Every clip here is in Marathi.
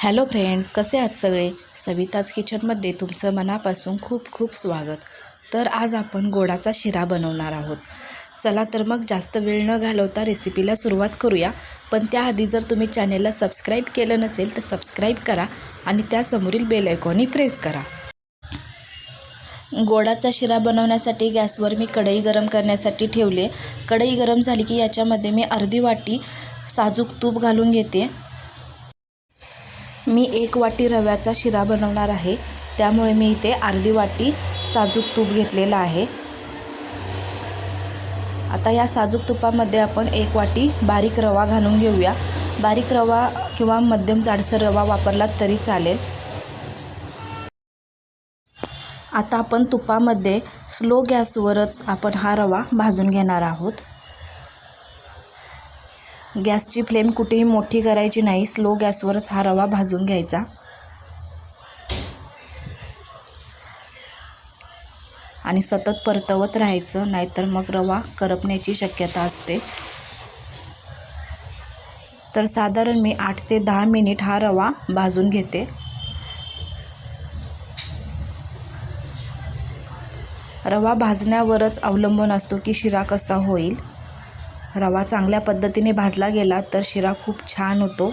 हॅलो फ्रेंड्स कसे आहात सगळे? सविताज किचनमध्ये तुमचं मनापासून खूप खूप स्वागत. तर आज आपण गोडाचा शिरा बनवणार आहोत. चला तर मग जास्त वेळ न घालवता रेसिपीला सुरुवात करूया. पण त्याआधी जर तुम्ही चॅनेलला सबस्क्राईब केलं नसेल तर सबस्क्राईब करा आणि त्यासमोरील बेल आयकॉनही प्रेस करा. गोडाचा शिरा बनवण्यासाठी गॅसवर मी कढई गरम करण्यासाठी ठेवले. कढई गरम झाली की याच्यामध्ये मी अर्धी वाटी साजूक तूप घालून घेते. मी एक वाटी रव्याचा शिरा बनवणार आहे. त्यामुळे मी इथे अर्धी वाटी साजूक तूप घेतलेलं आहे. आता या साजूक तुपामध्ये आपण एक वाटी बारीक रवा घालून घेऊया. बारीक रवा किंवा मध्यम जाडसर रवा वापरला तरी चालेल. आता आपण तुपामध्ये स्लो गॅसवरच आपण हा रवा भाजून घेणार आहोत. गॅसची फ्लेम कुठेही मोठी करायची नाही. स्लो गॅसवरच हा रवा भाजून घ्यायचा. आणि सतत परतवत राहायचं नाहीतर मग रवा करपण्याची शक्यता असते. तर साधारण मी आठ ते दहा मिनिट हा रवा भाजून घेते. रवा भाजण्यावरच अवलंबून असतो की शिरा कसा होईल. रवा चांगल्या पद्धतीने भाजला गेला तर शिरा खूप छान होतो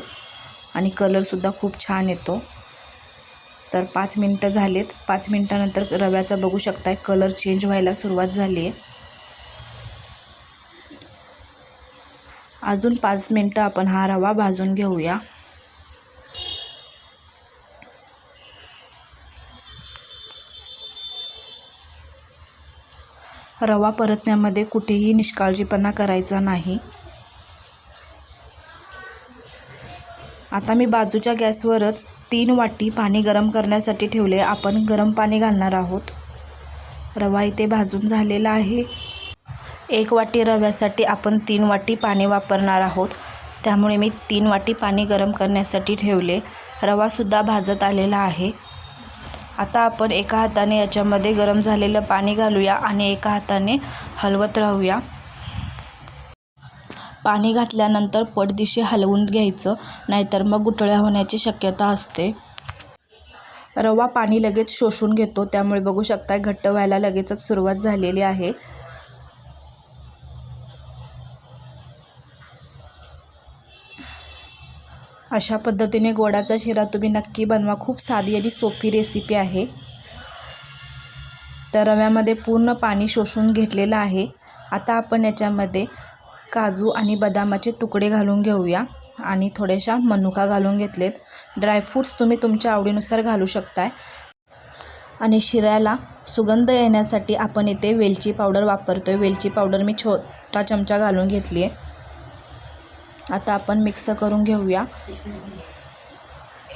आणि कलरसुद्धा खूप छान येतो. तर पाच मिनटं झालेत. पाच मिनटानंतर रव्याचा बघू शकताय कलर चेंज व्हायला सुरुवात झाली आहे. अजून पाच मिनटं आपण हा रवा भाजून घेऊया. रवा परतण्यामध्ये कुठेही निष्काळजीपणा करायचा नाही. आता मी बाजूच्या गॅसवरच तीन वाटी पाणी गरम करण्यासाठी ठेवले. आपण गरम पाणी घालणार आहोत. रवा इथे भाजून झालेला आहे. एक वाटी रव्यासाठी आपण तीन वाटी पाणी वापरणार आहोत. त्यामुळे मी तीन वाटी पाणी गरम करण्यासाठी ठेवले. रवासुद्धा भाजत आलेला आहे. आता आपण एका हाताने याच्यामध्ये गरम झालेलं पाणी घालूया आणि एका हाताने हलवत राहूया. पाणी घातल्यानंतर पटदिशी हलवून घ्यायचं नाहीतर मग गुठळ्या होण्याची शक्यता असते. रवा पाणी लगेच शोषून घेतो त्यामुळे बघू शकता घट्ट व्हायला लगेचच सुरुवात झालेली आहे. अशा पद्धतीने गोडाचा शिरा तुम्ही नक्की बनवा. खूप साधी आणि सोपी रेसिपी आहे. तर रव्यामध्ये पूर्ण पाणी शोषून घेतलेलं आहे. आता आपण याच्यामध्ये काजू आणि बदामाचे तुकडे घालून घेऊया. आणि थोड्याशा मनुका घालून घेतलेत. ड्रायफ्रूट्स तुम्ही तुमच्या आवडीनुसार घालू शकताय. आणि शिऱ्याला सुगंध येण्यासाठी आपण इथे वेलची पावडर वापरतो आहे वेलची पावडर मी छोटा चमचा घालून घेतली आहे आता आपण मिक्स करून घेऊया.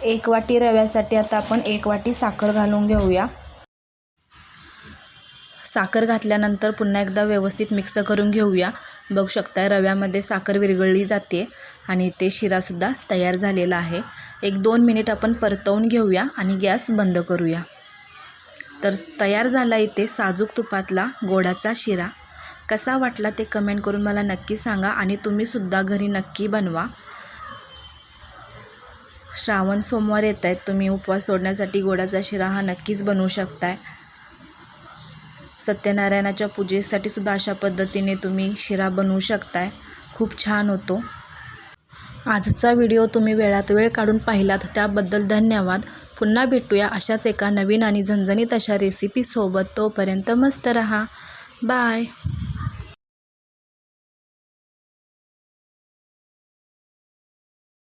एक वाटी रव्यासाठी आता आपण एक वाटी साखर घालून घेऊया. साखर घातल्यानंतर पुन्हा एकदा व्यवस्थित मिक्स करून घेऊया. बघू शकता रव्यामध्ये साखर विरघळली जाते आणि ते शिरासुद्धा तयार झालेला आहे. एक दोन मिनिट आपण परतवून घेऊया आणि गॅस बंद करूया. तर तयार झाला इथे साजूक तुपातला गोडाचा शिरा. कसा वाटला ते कमेंट करून मला नक्की सांगा आणि तुम्हीसुद्धा घरी नक्की बनवा. श्रावण सोमवार येत आहेत तुम्ही उपवास सोडण्यासाठी गोडाचा शिरा हा नक्कीच बनवू शकताय. सत्यनारायणाच्या पूजेसाठी सुद्धा अशा पद्धतीने तुम्ही शिरा बनवू शकताय. खूप छान होतो. आजचा व्हिडिओ तुम्ही वेळात वेळ काढून पाहिलात त्याबद्दल धन्यवाद. पुन्हा भेटूया अशाच एका नवीन आणि झणझणीत अशा रेसिपीसोबत तोपर्यंत मस्त रहा. बाय